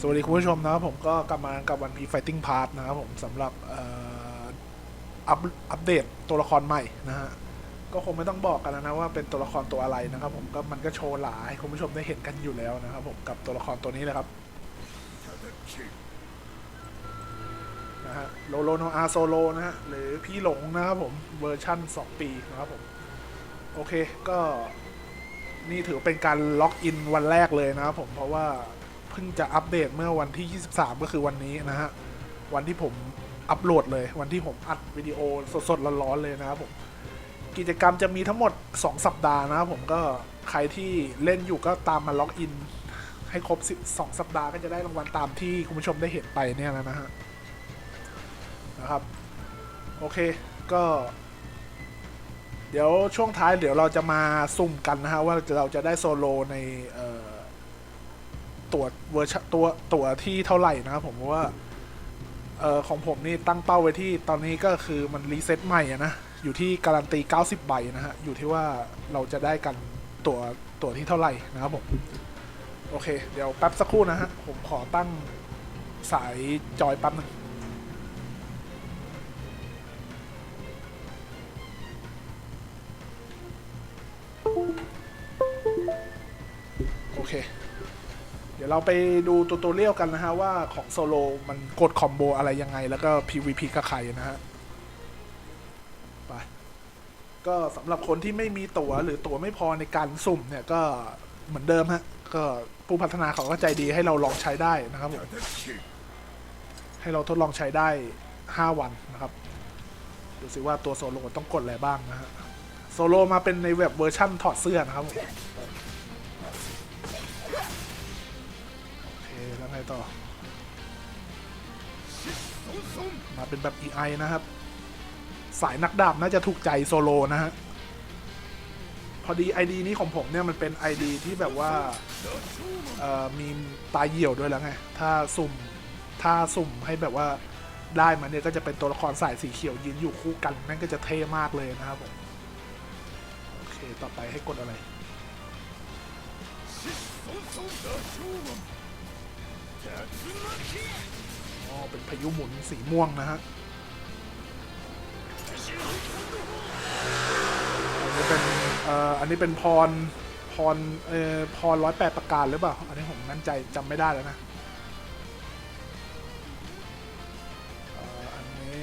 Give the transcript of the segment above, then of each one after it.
สวัสดีคุณผู้ชมนะครับผมก็กลับมากับวันพี Fighting Pass นะครับผมสำหรับอัปอัปเดตตัวละครใหม่นะฮะก็คงไม่ต้องบอกกันแล้วนะว่าเป็นตัวละครตัวอะไรนะครับ ผมก็มันก็โชว์หลายคุณผู้ชมได้เห็นกันอยู่แล้วนะครับผมกับตัวละครตัวนี้เลยครับนะฮะโลโลโนอาโซโลนะฮะหรือพี่หลงนะครับผมเวอร์ชั่น 2 ปีนะครับผมโอเคก็นี่ถือเป็นการล็อกอินวันแรกเลยนะครับผมเพราะว่า พิ่งจะอัปเดตเมื่อวันที่ 23 ก็คือวันนี้นะฮะ วันที่ผมอัปโหลดเลย วันที่ผมอัดวิดีโอสดๆร้อนๆเลยนะครับผม กิจกรรมจะมีทั้งหมด 2 สัปดาห์นะครับผมก็ใครที่เล่นอยู่ก็ตามมาล็อกอิน ให้ครบ 12 สัปดาห์ก็จะได้รางวัลตามที่คุณผู้ชมได้เห็นไปเนี่ยแล้วนะฮะนะครับ โอเคก็ เดี๋ยวช่วงท้ายเดี๋ยวเราจะมาสุ่มกันนะฮะว่าเราจะได้โซโลในเอ่อ เวอร์ชันตัวตั๋วที่เท่าไหร่นะครับผมว่าเออของผมนี่ตั้งเป้าไว้ที่ตอนนี้ก็คือมันรีเซ็ตใหม่นะอยู่ที่การันตี 90 ใบนะฮะ อยู่ที่ว่าเราจะได้กันตัวตัวที่เท่าไหร่นะครับผม โอเค เดี๋ยวแป๊บสักครู่นะฮะ ผมขอตั้งสายจอยแป๊บหนึงโอเค เดี๋ยวเราไปดูตัวตัวเรียวกันนะฮะว่าของโซโลมันกดคอมโบอะไรยังไง แล้วก็ PVP กับใครนะฮะไปก็สำหรับคนที่ไม่มีตั๋วหรือตั๋วไม่พอในการสุ่มเนี่ยก็เหมือนเดิมฮะ ก็ผู้พัฒนาเขาก็ใจดีให้เราลองใช้ได้นะครับผมให้เราทดลองใช้ได้ 5 วันนะครับ ดูสิว่าตัวโซโลต้องกดอะไรบ้างนะฮะ โซโลมาเป็นในแบบเวอร์ชั่นถอดเสื้อนะครับผม งต่อ มาเป็นแบบ EI นะครับ สายนักดาบน่าจะถูกใจโซโลนะฮะ พอดี ID นี้ของผมเนี่ยมันเป็น ID ที่แบบว่ามีตาเหี่ยวด้วยแล้วไง ถ้าสุ่ม ถ้าสุ่มให้แบบว่าได้มาเนี่ยก็จะเป็นตัวละครสายสีเขียวยืนอยู่คู่กัน นั่นก็จะเท่มากเลยนะครับผม โอเค ต่อไปให้กดอะไร อ๋อเป็นพายุหมุนสีม่วงนะฮะอันนี้เป็นเอ่ออันนี้เป็นพรพรเอ่อพรร้อยแปดประการหรือเปล่า อันนี้ผมมั่นใจจำไม่ได้แล้วนะเอ่ออันนี้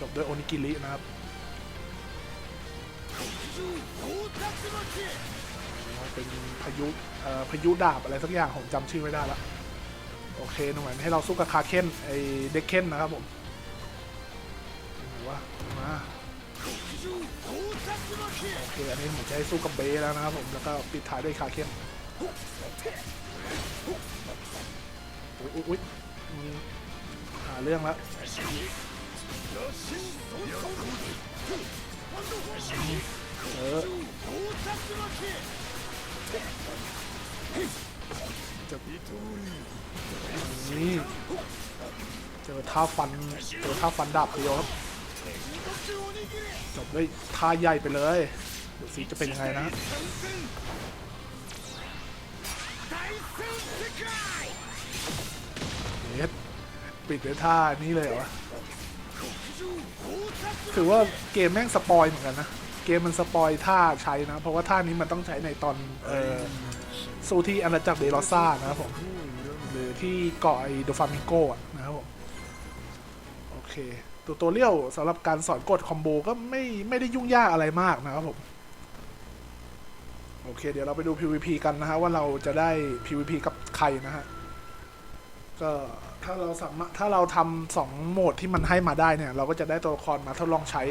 จบด้วยโอนิกิรินะครับ เป็นพายุเอ่อพายุดาบอะไรสักอย่างผมจำชื่อไม่ได้ละโอเคหน่วยให้เราสู้กับคาเคนไอเด็กเคนนะครับผมไหนวะมาโอเคอันนี้ผมจะให้สู้กับเบสแล้วนะครับผมแล้วก็ปิดท้ายด้วยคาเคนอุ๊ยอุ๊ยอุ๊ยมีหาเรื่องแล้ว เออจะนี่เจอท่าฟันเจอท่าฟันดาบเดียวครับจบด้วยท่าใหญ่ไปเลยดูสิจะเป็นยังไงนะเน็ตปิดด้วยท่านี้เลยเหรอวะถือว่าเกมแม่งสปอยเหมือนกันนะ เกมมันสปอยท่าใช้นะ เพราะว่าท่านี้มันต้องใช้ในตอนเออสู้ที่อาณาจักรเดลอซ่านะครับผมหรือที่เกาะไอโดฟามิโกะนะครับผมโอเค ตัวตัวเลี้ยวสำหรับการสอนกดคอมโบก็ไม่ไม่ได้ยุ่งยากอะไรมากนะครับผมโอเค เดี๋ยวเราไปดู PVP กันนะฮะ ว่าเราจะได้ PVP กับใครนะฮะ ก็ถ้าเราสามารถถ้าเราทำสองโหมดที่มันให้มาได้เนี่ย เราก็จะได้ตัวละครมาทดลองใช้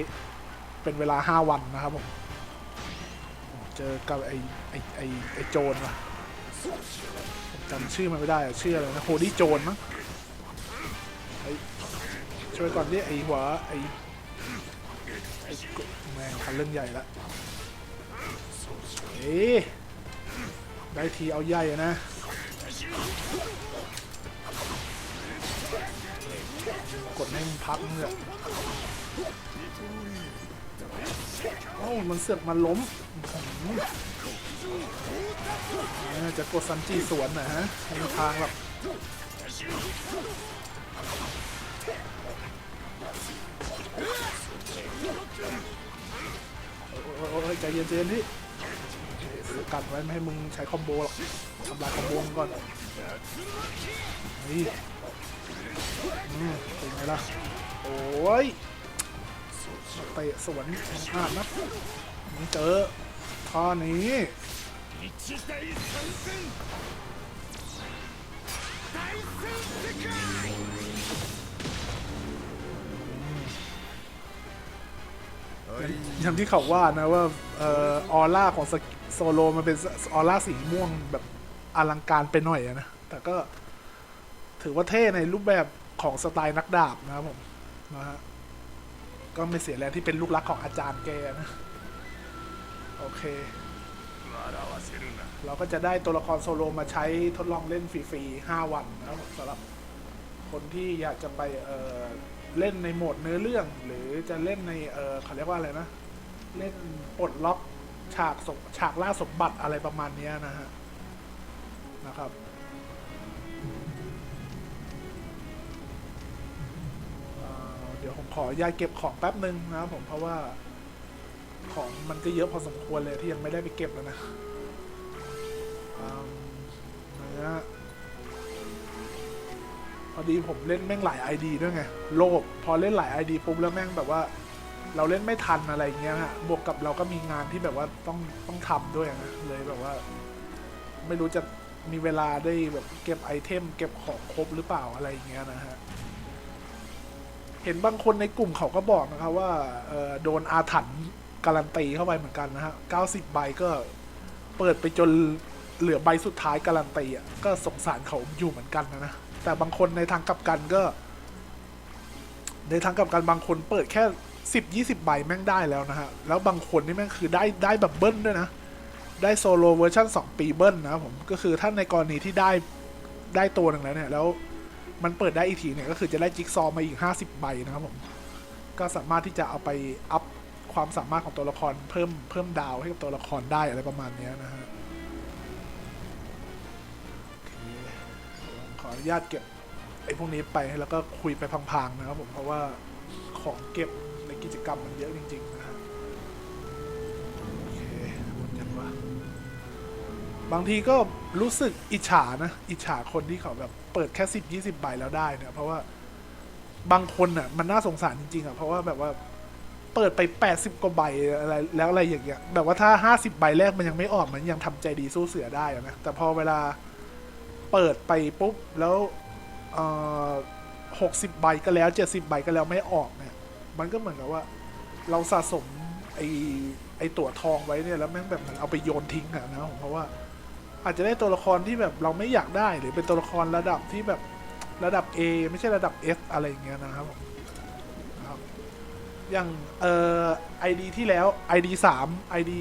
เป็นเวลา 5 วันนะครับผมเจอกับไอ้ไอ้ไอไอโจรว่ะผมจำชื่อมันไม่ได้อะชื่ออะไรนะโฮดี้โจรมั้งไอช่วยก่อนดิไอ้หัวไอไอกุแม่งคันเรื่องใหญ่ละเอ๊ได้ทีเอาใหญ่นะกดให้มันพักเงือ กเอ้ามันเสือกมันล้มจะกดซันจีสวนนะฮะไม่มีทางหรอกโอ้ยใจเย็นใจนี่กัดไว้ไม่ให้มึงใช้คอมโบหรอกทำลายคอมโบก่อนนี่อืมเป็นไงล่ะ โอ้ย เตะสวนพลาดนะมึงเจอท่อนี้อย่างที่เขาว่านะว่าออร่าของโซโลมันเป็นออร่าสีม่วงแบบอลังการไปหน่อยนะ แต่ก็ถือว่าเท่ในรูปแบบของสไตล์นักดาบนะครับผมนะฮะ ก็ไม่เสียแรงที่เป็นลูกรักของอาจารย์แกนะ โอเค เราก็จะได้ตัวละครโซโลมาใช้ทดลองเล่นฟรีๆ 5 วันนะสำหรับคนที่อยากจะไปเเล่นในโหมดเนื้อเรื่อง หรือจะเล่นในเขาเรียกว่าอะไรนะ เล่นปลดล็อกฉากฉากล่าสมบัติอะไรประมาณนี้นะฮะนะครับ เดี๋ยวผมขออนุญาตเก็บของแป๊บนึงนะครับผมเพราะว่า ของมันก็เยอะพอสมควรเลยที่ยังไม่ได้ไปเก็บแล้วนะนะฮะพอดีผมเล่นแม่งหลาย ID ด้วยไงโลภพอเล่นหลาย ID ปุ๊บแล้วแม่งแบบว่า เราเล่นไม่ทันอะไรอย่างเงี้ยฮะบวกกับเราก็มีงานที่แบบว่าต้องต้องทำด้วยนะเลยแบบว่า ไม่รู้จะมีเวลาได้แบบเก็บไอเทม เก็บของครบหรือเปล่าอะไรอย่างเงี้ยนะฮะ เห็นบางคนในกลุ่มเขาก็บอกนะครับว่าโดนอาถรรพ์การันตีเข้าไปเหมือนกันนะฮะ90ใบก็เปิดไปจนเหลือใบสุดท้ายการันตีอะก็สงสารเขาอยู่เหมือนกันนะนะ แต่บางคนในทางกลับกันก็ ในทางกลับกันบางคนเปิดแค่สิบยี่สิบใบแม่งได้แล้วนะฮะ แล้วบางคนนี่แม่งคือได้ได้แบบเบิ้ลด้วยนะ ได้โซโลเวอร์ชัน2ปีเบิ้ลนะผม ก็คือถ้าในกรณีที่ได้ได้ตัวหนึ่งแล้วเนี่ยแล้ว มันเปิดได้อีกทีเนี่ยก็คือจะได้จิ๊กซอว์มาอีก 50 ใบนะครับผม ก็สามารถที่จะเอาไปอัพความสามารถของตัวละครเพิ่มเพิ่มดาวให้กับตัวละครได้อะไรประมาณนี้นะฮะขออนุญาตเก็บไอ้พวกนี้ไปแล้วก็คุยไปพังๆนะครับผมเพราะว่าของเก็บในกิจกรรมมันเยอะจริงๆนะ บางทีก็รู้สึกอิจฉานะ อิจฉาคนที่เขาแบบเปิดแค่สิบยี่สิบใบแล้วได้เนี่ย เพราะว่าบางคนอะ มันน่าสงสารจริงๆอะ เพราะว่าแบบว่าเปิดไปแปดสิบกว่าใบอะไรแล้วอะไรอย่างเงี้ย แบบว่าถ้าห้าสิบใบแรกมันยังไม่ออกมันยังทำใจดีสู้เสือได้นะ แต่พอเวลาเปิดไปปุ๊บแล้วหกสิบใบก็แล้วเจ็ดสิบใบก็แล้วไม่ออกเนี่ย มันก็เหมือนกับว่า เราสะสมไอไอตั๋วทองไว้เนี่ยแล้วแม่งแบบมันเอาไปโยนทิ้งอะนะผมเพราะว่า อาจจะได้ตัวละครที่แบบเราไม่อยากได้หรือเป็นตัวละครระดับที่แบบระดับ A ไม่ใช่ระดับ S อะไรอย่างเงี้ยนะครับผมครับอย่างเอ่อ ID ที่แล้ว ID สาม ID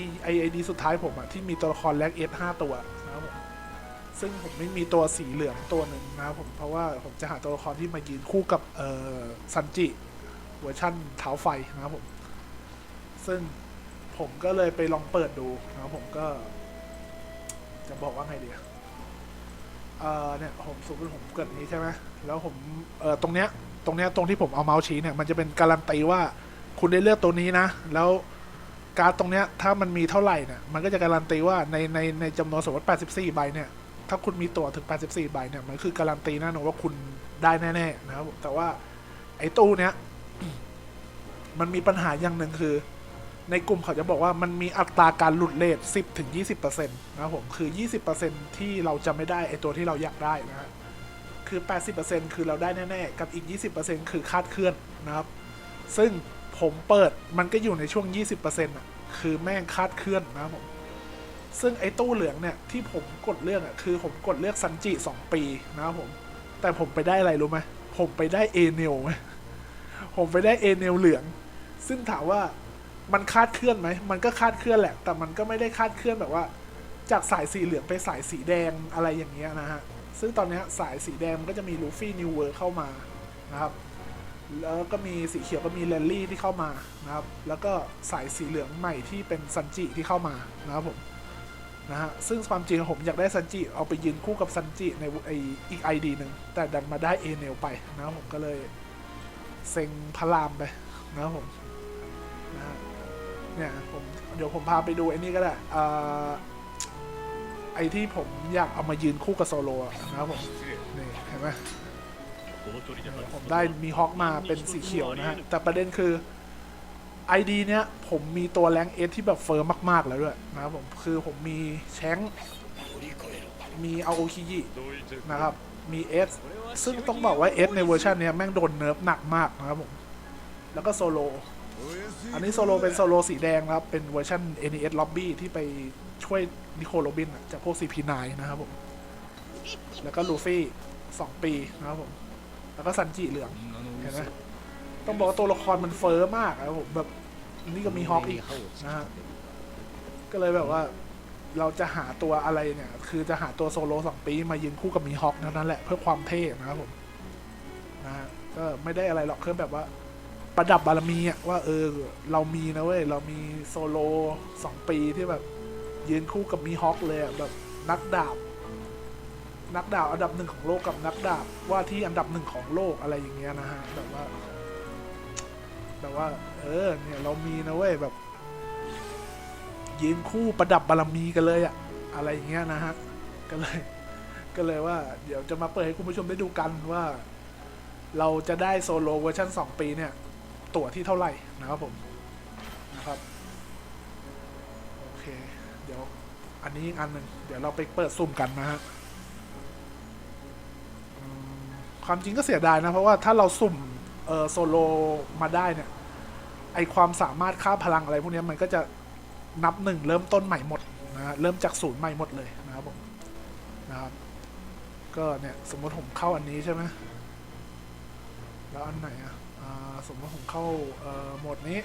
E ID สุดท้ายผมอะที่มีตัวละครแลก S ห้าตัวนะครับผมซึ่งผมไม่มีตัวสีเหลืองตัวหนึ่งนะครับผมเพราะว่าผมจะหาตัวละครที่มายืนคู่กับเอ่อซันจิเวอร์ชั่นเท้าไฟนะครับผม ซึ่งผมก็เลยไปลองเปิดดูนะครับผมก็ จะบอกว่าไงดีอะเอ่อเนี่ยผมสูงผมเกิดนี้ใช่ไหมแล้วผมเอ่อตรงเนี้ยตรงเนี้ยตรงที่ผมเอาเมาส์ชี้เนี่ยมันจะเป็นการันตีว่าคุณได้เลือกตัวนี้นะ แล้วการดตรงเนี้ยถ้ามันมีเท่าไหร่เนี่ยมันก็จะการันตีว่าในในในจำนวนสมมติ 84 ใบเนี่ยถ้าคุณมีตั๋วถึง 84 ใบเนี่ยมันคือการันตีแน่นอนว่าคุณได้แน่ๆนะครับแต่ว่าไอ้ตู้เนี้ยมันมีปัญหาอย่างหนึ่งคือ ในกลุ่มเขาจะบอกว่ามันมีอัตราการหลุดเลท10ถึง20%นะครับผมคือ 20%ที่เราจะไม่ได้ไอตัวที่เราอยากได้นะฮะคือ 80%คือเราได้แน่ๆ กับอีก 20%คือคาดเคลื่อนนะครับ ซึ่งผมเปิดมันก็อยู่ในช่วง 20%อะคือแม่งคาดเคลื่อนนะครับผมซึ่งไอ้ตู้เหลืองเนี่ยที่ผมกดเลือกอะคือผมกดเลือกซันจิสองปีนะครับผม แต่ผมไปได้อะไรรู้ไหมผมไปได้เอเนลไหมผมไปได้เอเนลเหลือง ซึ่งถามว่า มันคาดเคลื่อนไหม มันก็คาดเคลื่อนแหละ แต่มันก็ไม่ได้คาดเคลื่อนแบบว่า จากสายสีเหลืองไปสายสีแดงอะไรอย่างเงี้ยนะฮะ ซึ่งตอนนี้สายสีแดงมันก็จะมีลูฟี่นิวเวิร์เข้ามานะครับ แล้วก็มีสีเขียวก็มีแรลลี่ที่เข้ามานะครับ แล้วก็สายสีเหลืองใหม่ที่เป็นซันจิที่เข้ามานะครับผมนะฮะ ซึ่งความจริงผมอยากได้ซันจิเอาไปยืนคู่กับซันจิในไออีกไอดีหนึ่งแต่ดันมาได้เอเนลไปนะครับผมก็เลยเซ็งพระรามไปนะครับผมนะฮะ เนี่ยผมเดี๋ยวผมพาไปดูไอ้นี่ก็ได้อไอที่ผมอยากเอามายืนคู่กับโซโลนะครับผมนี่เห็นไหมผมได้มีฮอกมาเป็นสีเขียวนะฮะ แต่ประเด็นคือไอดีเนี้ยผมมีตัวแรงเอสที่แบบเฟิร์มมาก ๆ แล้วด้วยนะครับผมคือผมมีแชงมีเอาโอคิยินะครับ มีเอสซึ่งต้องบอกว่าเอสในเวอร์ชันเนี้ยแม่งโดนเนิร์ฟหนักมากนะครับผม แล้วก็โซโล อันนี้โซโลเป็นโซโลสีแดงครับ เป็นเวอร์ชัน NES Lobby ที่ไปช่วยนิโคลโรบินจากพวก CP9 นะครับผม แล้วก็ลูฟี่สองปีนะครับผม แล้วก็ซันจิเหลือง เห็นไหมต้องบอกว่าตัวละครมันเฟอร์มากนะครับผมแบบนี่ก็มีฮอคอีกนะฮะ ก็เลยแบบว่าเราจะหาตัวอะไรเนี่ย คือจะหาตัวโซโลสองปีมายืนคู่กับมีฮอคเท่านั้นแหละเพื่อความเท่นะครับผมนะฮะก็ไม่ได้อะไรหรอกคือแบบว่า ประดับบารมีอะว่าเออเรามีนะเว้ย เรามีโซโลสองปีที่แบบ ยืนคู่กับมีฮอคเลยแบบนักดาบ นักดาบอันดับหนึ่งของโลกกับนักดาบว่าที่อันดับหนึ่งของโลกอะไรอย่างเงี้ยนะฮะแบบว่าแบบว่า เออ เนี่ย เรามีนะเว้ยแบบ ยืนคู่ประดับบารมีกันเลยอะอะไรอย่างเงี้ยนะฮะก็เลย ก็เลยว่า เดี๋ยวจะมาเปิดให้คุณผู้ชมได้ดูกันว่า เราจะได้โซโลเวอร์ชัน2 ปีเนี่ย ตั๋วที่เท่าไหร่นะครับผมนะครับโอเค เดี๋ยวอันนี้อีกอันหนึ่งเดี๋ยวเราไปเปิดซุ่มกันนะฮะความจริงก็เสียดายนะ เพราะว่าถ้าเราสุ่มเออโซโลมาได้เนี่ย ไอความสามารถค่าพลังอะไรพวกนี้มันก็จะนับหนึ่งเริ่มต้นใหม่หมดนะเริ่มจากศูนย์ใหม่หมดเลยนะครับผมนะครับก็เนี่ย สมมติผมเข้าอันนี้ใช่ไหมแล้วอันไหนอะ สมมติผมเข้าโหมดนี้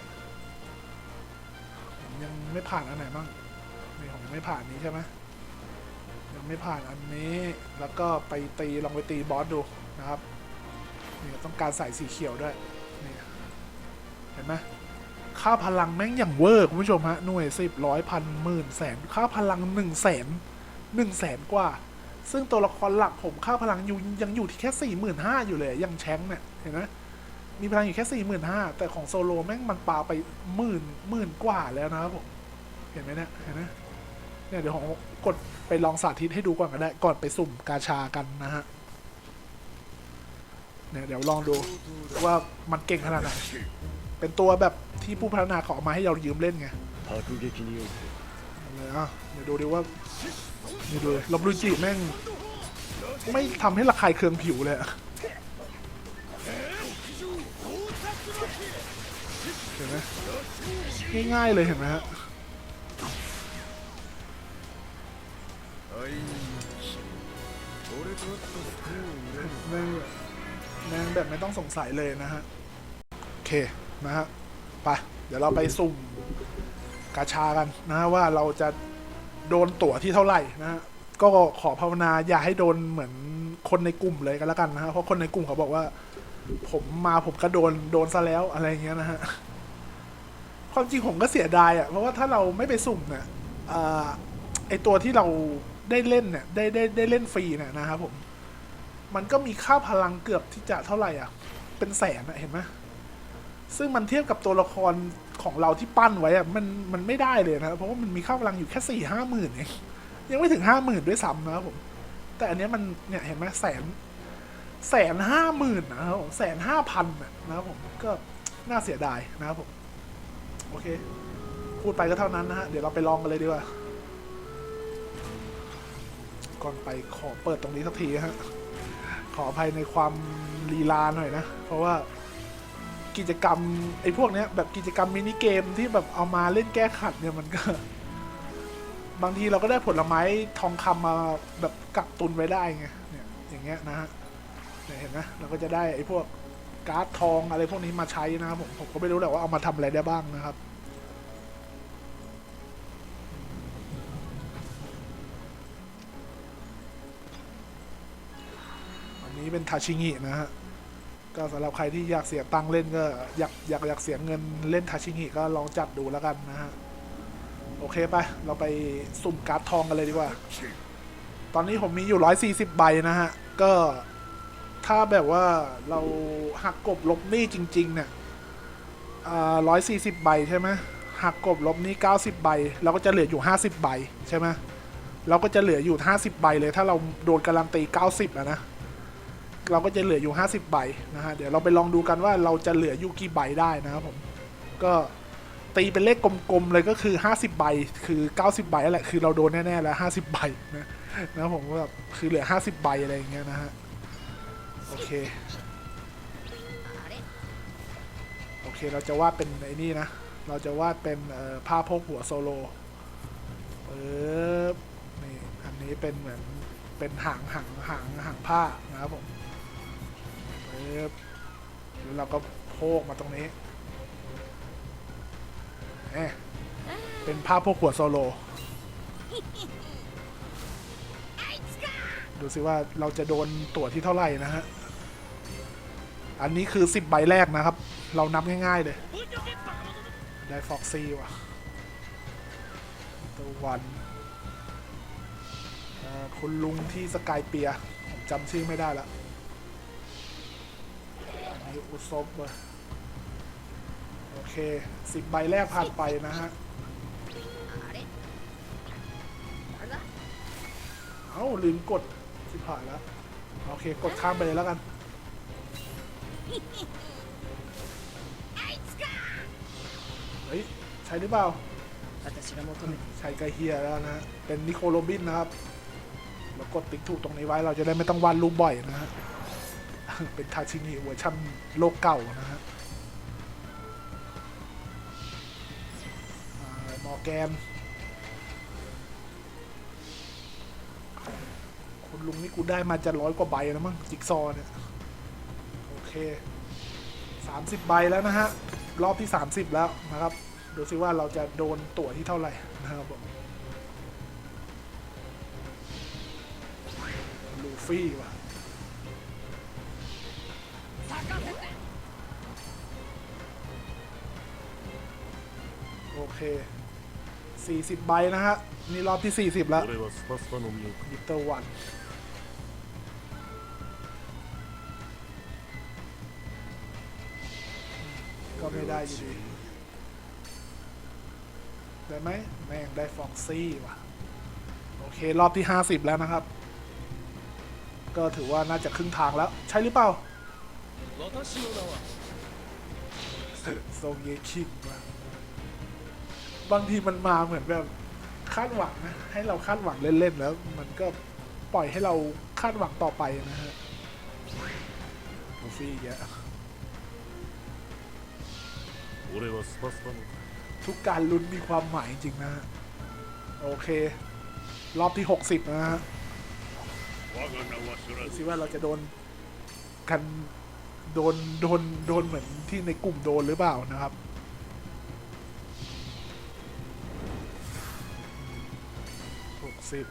ผมยังไม่ผ่านอันไหนบ้างนี่ผมยังไม่ผ่านนี้ใช่ไหมยังไม่ผ่านอันนี้แล้วก็ไปตีลองไปตีบอสดูนะครับนี่ต้องการใส่สีเขียวด้วยนี่เห็นไหมค่าพลังแม่งอย่างเวอร์คุณผู้ชมฮะหน่วยสิบร้อยพันหมื่นแสนค่าพลังหนึ่งแสนหนึ่งแสนกว่า ซึ่งตัวละครหลักผมค่าพลังอยู่ยังอยู่ที่แค่สี่หมื่นห้าอยู่เลยยังแชงเนี่ยเห็นไหม มีพลังอยู่แค่สี่หมื่นห้าแต่ของโซโลแม่งมันปาไปหมื่นหมื่นกว่าแล้วนะครับผม เห็นไหมเนี่ยเห็นไหมเนี่ยเดี๋ยวผมกดไปลองสาธิตให้ดูก่อนก็ได้ ก่อนไปสุ่มกาชากันนะฮะ เนี่ยเดี๋ยวลองดูว่ามันเก่งขนาดไหน เป็นตัวแบบที่ผู้พัฒนาขอมาให้เรายืมเล่นไงเลยอะเดี๋ยวดูดิว่าเดี๋ยวดูลบลูจิแม่ง ไม่ทำให้ระคายเคืองผิวเลย ห็นไหมง่ายๆเลยเห็นไหมฮะแม่งแม่งแบบไม่ต้องสงสัยเลยนะฮะ โอเค นะฮะไปเดี๋ยวเราไปสุ่มกาชากันนะฮะว่าเราจะโดนตั๋วที่เท่าไหร่นะฮะ ก็ขอภาวนาอย่าให้โดนเหมือนคนในกลุ่มเลยกันแล้วกันนะฮะ เพราะคนในกลุ่มเขาบอกว่า ผมมาผมก็โดนโดนซะแล้วอะไรเงี้ยนะฮะ ความจริงผมก็เสียดายอะ่ะ เพราะว่าถ้าเราไม่ไปสุ่มเนี่ยอไอตัวที่เราได้เล่นเนี่ยได้ได้ได้เล่นฟรีเนี่ยนะครับผม มันก็มีค่าพลังเกือบที่จะเท่าไหร่อะ เป็นแสนอะเห็นไหมซึ่งมันเทียบกับตัวละครของเราที่ปั้นไว้อะมันมันไม่ได้เลยนะ เพราะว่ามันมีค่าพลังอยู่แค่สี่ห้าหมื่นเองยังไม่ถึงห้าหมื่นด้วยซ้ำนะครับผม แต่อันนี้มันเนี่ยเห็นไหมแสนแสนห้าหมื่นนะครับผมแสนห้าพันนะครับผมก็น่าเสียดายนะครับผม โอเค พูดไปก็เท่านั้นนะฮะ เดี๋ยวเราไปลองกันเลยดีกว่า ก่อนไปขอเปิดตรงนี้สักทีฮะ ขออภัยในความลีลาหน่อยนะ เพราะว่ากิจกรรมไอ้พวกเนี้ยแบบกิจกรรมมินิเกมที่แบบเอามาเล่นแก้ขัดเนี่ยมันก็ บางทีเราก็ได้ผลไม้ทองคำมาแบบกักตุนไว้ได้ไงเนี่ยอย่างเงี้ยนะฮะเนี่ยเห็นไหมเราก็จะได้ไอ้พวก การ์ดทองอะไรพวกนี้มาใช้นะครับผมผมก็ไม่รู้แหละว่าเอามาทำอะไรได้บ้างนะครับอันนี้เป็นทาชิงินะฮะก็สำหรับใครที่อยากเสียตังค์เล่นก็อยากอยากอยากเสียเงินเล่นทาชิงิก็ลองจัดดูแล้วกันนะฮะโอเคไปเราไปสุ่มการ์ดทองกันเลยดีกว่า ตอนนี้ผมมีอยู่ 140 ใบนะฮะ ก็ ถ้าแบบว่าเราหักกบลบหนี้จริง ๆ เนี่ยอ่า140ใบใช่ไหมหักกบลบหนี้90ใบเราก็จะเหลืออยู่50ใบใช่ไหมเราก็จะเหลืออยู่50ใบเลย ถ้าเราโดนการันตี90อะนะเราก็จะเหลืออยู่ 50 ใบนะฮะ เดี๋ยวเราไปลองดูกันว่าเราจะเหลืออยู่กี่ใบได้นะครับผม ก็ตีเป็นเลขกลมๆเลยก็คือ 50 ใบ คือ 90 ใบนั่นแหละ คือเราโดนแน่ๆแล้ว 50 ใบนะนะผมก็แบบคือเหลือ 50 ใบอะไรอย่างเงี้ยนะฮะ โอเค โอเค เราจะวาดเป็นไอ้นี่นะ เราจะวาดเป็นผ้าโพกหัวโซโลเออนี่อันนี้เป็นเหมือนเป็นหางหางหางหางผ้านะครับผมเออแล้วเราก็โพกมาตรงนี้เอ๊เป็นผ้าโพกหัวโซโล ดูสิว่าเราจะโดนตัวที่เท่าไหร่นะฮะ อันนี้คือสิบใบแรกนะครับ เรานับง่ายๆเลย ได้ฟ็อกซี่ว่ะตัววันคุณลุงที่สกายเปียผมจำชื่อไม่ได้ละอันนี้อุซบเว้ยโอเคสิบใบแรกผ่านไปนะฮะ เอ้าลืมกดสิผ่านแล้ว โอเค กดข้ามไปเลยแล้วกัน เฮ้ย ใช่หรือเปล่าใช่ไกะเฮียแล้วนะ เป็นนิโคโรบินนะครับ เรากดติ๊กถูกตรงนี้ไว้เราจะได้ไม่ต้องวาดรูปบ่อยนะฮะ เป็นทาชินีเวอร์ชั่นโลกเก่านะฮะมอแกนคนลุงนี่กูได้มาจะร้อยกว่าใบแล้วมั้งจิกซอเนี่ย คสามสิบใบแล้วนะฮะ รอบที่สามสิบแล้วนะครับ ดูซิว่าเราจะโดนตั๋วที่เท่าไหร่นะครับลูฟี่ว่ะโอเค 40 ใบนะฮะ นี่รอบที่ 40 แล้วดิตเตอร์วัน ได้ดี ได้ไหมแม่งได้ฟองซี่ว่ะ โอเค รอบที่ห้าสิบแล้วนะครับ ก็ถือว่าน่าจะครึ่งทางแล้ว ใช่หรือเปล่าโซเยคิงว่ะบางทีมันมาเหมือนแบบคาดหวังนะ ให้เราคาดหวังเล่น ๆ แล้ว มันก็ปล่อยให้เราคาดหวังต่อไปนะฮะโอฟี่เยอะ ทุกการลุ้นมีความหมายจริงนะ โอเค รอบที่ 60 นะฮะคิดว่าเราจะโดนกันโดนโดนโดนเหมือนที่ในกลุ่มโดนหรือเปล่านะครับหกสิบ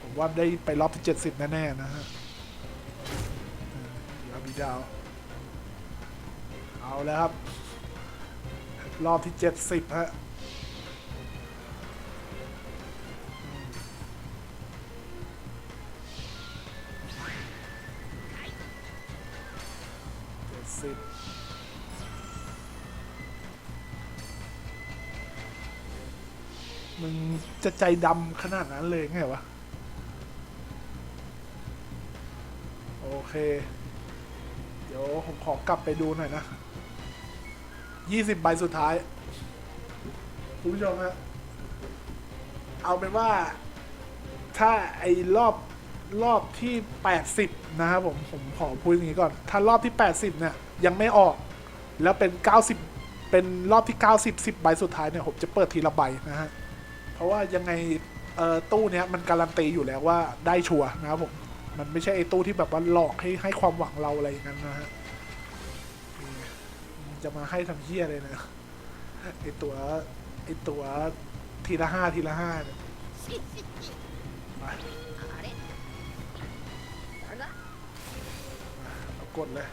ผมว่าได้ไปรอบที่เจ็ดสิบแน่ ๆ นะฮะอาบีดาว เอาแล้วครับ รอบที่เจ็ดสิบฮะเจ็ดสิบมึงจะใจดำขนาดนั้นเลยไงวะ โอเค เดี๋ยวผมขอกลับไปดูหน่อยนะ ยี่สิบใบสุดท้าย คุณผู้ชมฮะเอาเป็นว่า ถ้าไอ้รอบรอบที่ 80 นะครับผม ผมขอพูดอย่างนี้ก่อน ถ้ารอบที่ 80 เนี่ย ยังไม่ออก แล้วเป็น 90 เป็นรอบที่ 90 10 ใบสุดท้ายเนี่ย ผมจะเปิดทีละใบนะฮะ เพราะว่ายังไงเอ่อตู้เนี้ยมันการันตีอยู่แล้วว่าได้ชัวร์นะครับผม มันไม่ใช่ไอ้ตู้ที่แบบว่าหลอกให้ให้ความหวังเราอะไรอย่างนั้นนะฮะ จะมาให้ทำเฮี้ยเลยนะไอตัวไอตัวทีละห้าทีละห้าเนี่ยไปเอากดเลย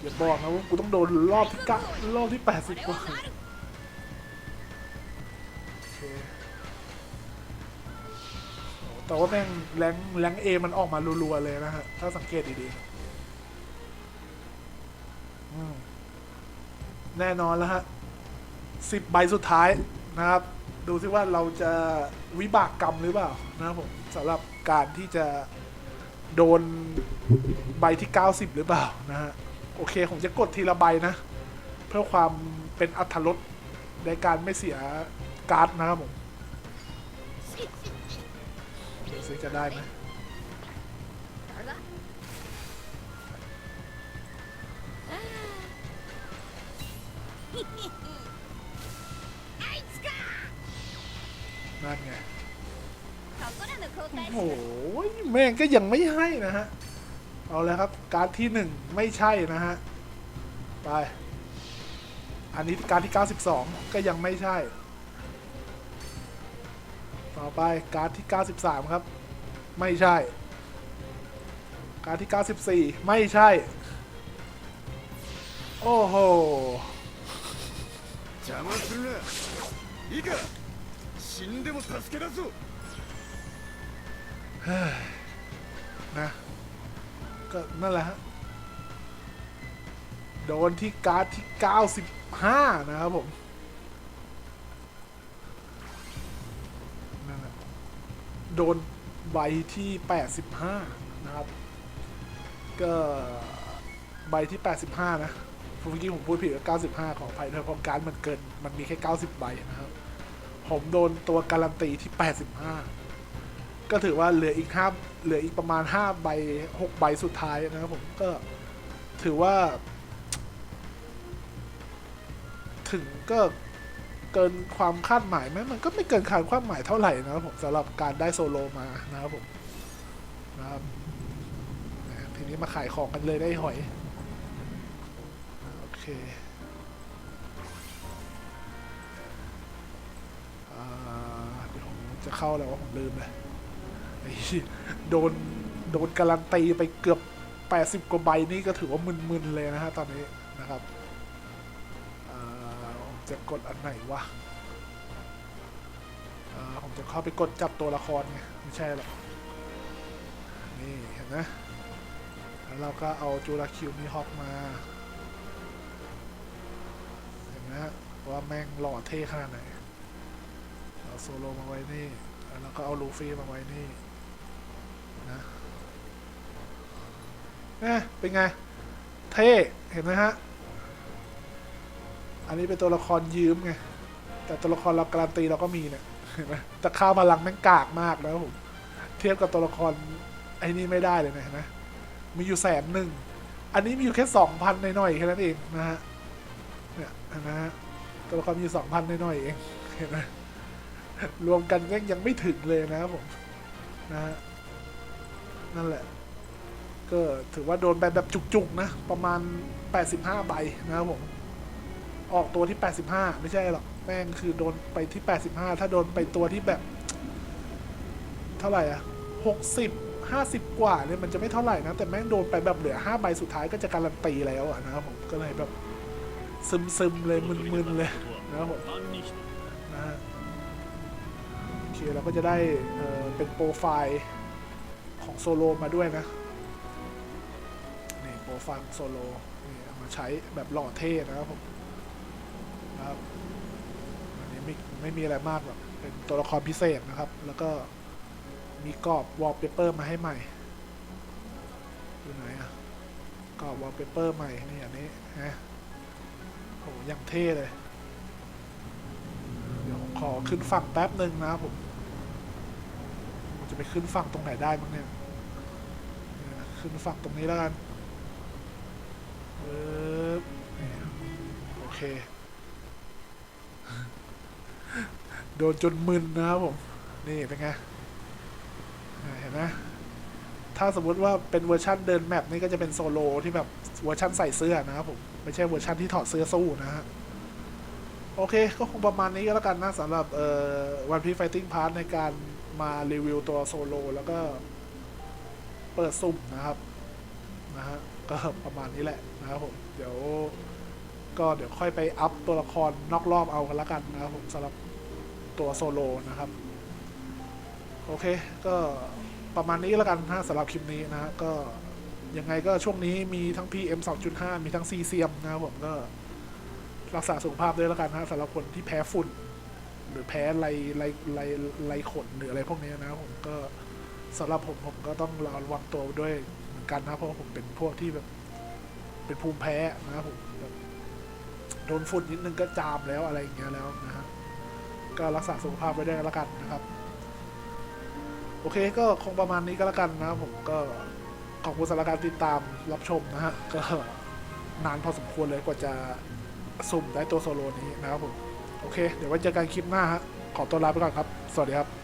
อย่าบอกนะว่ากูต้องโดนรอบที่กะรอบที่แปดสิบกว่า แต่ว่าแม่งแรงแรงเอมันออกมารัวๆเลยนะฮะ ถ้าสังเกตดีๆแน่นอนแล้วฮะสิบใบสุดท้ายนะครับ ดูซิว่าเราจะวิบากกรรมหรือเปล่านะครับผมสำหรับการที่จะโดนใบที่ 90 หรือเปล่านะฮะ โอเค ผมจะกดทีละใบนะ เพื่อความเป็นอัธรสในการไม่เสียการ์ดนะครับผม ซื้อจะได้ไหมนั่นไง โอ้ยแม่งก็ยังไม่ให้นะฮะ เอาเลยครับ การที่หนึ่งไม่ใช่นะฮะ ไป อันนี้การที่ 92 ก็ยังไม่ใช่ ต่อไปการที่ 93 ครับ ไม่ใช่ การ์ดที่ 94 ไม่ใช่ โอ้โห 邪魔するないいか死んでも助け出そう นะ ก็นั่นแหละฮะ โดนที่การ์ดที่ 95 นะครับผม นั่นแหละ โดน ใบที่ 85 นะครับ ก็ใบที่ 85 นะเมื่อกี้ผมพูดผิดว่า95 ของอภัยด้วยเพราะการมันเกิน มันมีแค่ 90 ใบนะครับ ผมโดนตัวการันตีที่ 85 ก็ถือว่าเหลืออีกห้าเหลืออีกประมาณห้าใบหกใบสุดท้ายนะครับผมก็ถือว่า ถึงก็ เกินความคาดหมายไหมมันก็ไม่เกินคาดความหมายเท่าไหร่นะครับผมสำหรับการได้โซโลมานะครับผมนะครับทีนี้มาขายของกันเลยได้หอยโอเคเดี๋ยวผมจะเข้าแล้วว่าผมลืมเลยโดนโดนการันตีไปเกือบ 80 กว่าใบนี่ก็ถือว่ามึนๆเลยนะฮะตอนนี้นะครับ จะกดอันไหนวะอ่าผมจะเข้าไปกดจับตัวละครไงไม่ใช่หรอกนี่เห็นไหมแล้วเราก็เอาจูราคิวมีฮอกมา เห็นไหมฮะว่าแม่งหล่อเท่ขนาดไหนเอาโซโลมาไว้นี่แล้วก็เอาลูฟี่มาไว้นี่นะเนี่ยเป็นไง เท่ เห็นไหมฮะ อันนี้เป็นตัวละครยืมไง แต่ตัวละครเราการันตีเราก็มีเนี่ยเห็นไหมแต่ข้าวพลังแม่งกากมากแล้วผม เทียบกับตัวละครไอ้นี่ไม่ได้เลยนะเห็นไหมมีอยู่แสนหนึ่ง อันนี้มีอยู่แค่สองพันหน่อยๆแค่นั้นเองนะฮะ เนี่ยนไหมฮะ ตัวละครมีสองพันหน่อยๆเอง เห็นไหมรวมกันยังยังไม่ถึงเลยนะครับผม นะฮะ นั่นแหละ ก็ถือว่าโดนแบบแบบจุกๆนะ ประมาณ 85ใบนะครับผม ออกตัวที่ 85 ไม่ใช่หรอกแม่งคือโดนไปที่ 85 ถ้าโดนไปตัวที่แบบ เท่าไหร่อะ 60 50 กว่าเนี่ยมันจะไม่เท่าไหร่นะ แต่แม่งโดนไปแบบเหลือ 5 ใบสุดท้ายก็จะการันตีแล้วอะนะครับผมก็เลยแบบ ซึมๆเลยมึนๆเลยนะครับผมนะฮะโอเคเราก็จะได้เอ่อเป็นโปรไฟล์ของโซโลมาด้วยนะนี่โปรไฟล์โซโลนี่เอามาใช้แบบหล่อเท่นะครับผม นะครับอันนี้ไม่ไม่มีอะไรมากหรอกเป็นตัวละครพิเศษนะครับ แล้วก็มีกรอบวอลเปเปอร์มาให้ใหม่อยู่ไหนอะกรอบวอลเปเปอร์ใหม่นี่อันนี้ฮะโหยังเท่เลย เดี๋ยวผมขอขึ้นฝั่งแป๊บหนึ่งนะผมจะไปขึ้นฝั่งตรงไหนได้บ้างเนี่ย ขึ้นฝั่งตรงนี้แล้วกันปึ๊บนี่โอเค โดนจนมึนนะครับผม นี่เป็นไง เห็นไหมถ้าสมมติว่าเป็นเวอร์ชันเดินแมปนี่ก็จะเป็นโซโลที่แบบเวอร์ชันใส่เสื้อนะครับผม ไม่ใช่เวอร์ชันที่ถอดเสื้อสู้นะฮะโอเค ก็คงประมาณนี้ก็แล้วกันนะสำหรับเอ่อวันพีไฟติ้งพาร์ทในการมารีวิวตัวโซโลแล้วก็เปิดสุ่มนะครับนะฮะก็ประมาณนี้แหละนะครับผมเดี๋ยวก็เดี๋ยวค่อยไปอัพตัวละครนอกรอบเอากันละกันนะครับผมสำหรับ ตัวโซโลนะครับ โอเค ก็ประมาณนี้แล้วกันนะสำหรับคลิปนี้นะ ก็ยังไงก็ช่วงนี้มีทั้ง PM 2.5 มีทั้งซีเซียมนะครับผมก็รักษาสุขภาพด้วยแล้วกันนะสำหรับคนที่แพ้ฝุ่น หรือแพ้ไรไรไรไรขนหรืออะไรพวกนี้นะผมก็สำหรับผมผมก็ต้องระวังตัวด้วยเหมือนกันนะเพราะผมเป็นพวกที่แบบเป็นภูมิแพ้นะครับผมโดนฝุ่นนิดนึงก็จามแล้วอะไรอย่างเงี้ยแล้วนะฮะ ก็รักษาสุขภาพไว้ด้วยละกันนะครับ โอเคก็คงประมาณนี้ก็แล้วกันนะผมก็ขอบคุณสำหรับการติดตามรับชมนะฮะก็นานพอสมควรเลยกว่าจะสุ่มได้ตัวโซโลนี้นะครับผม โอเค เดี๋ยวไว้เจอกันคลิปหน้าฮะขอตัวลาไปก่อนครับ สวัสดีครับ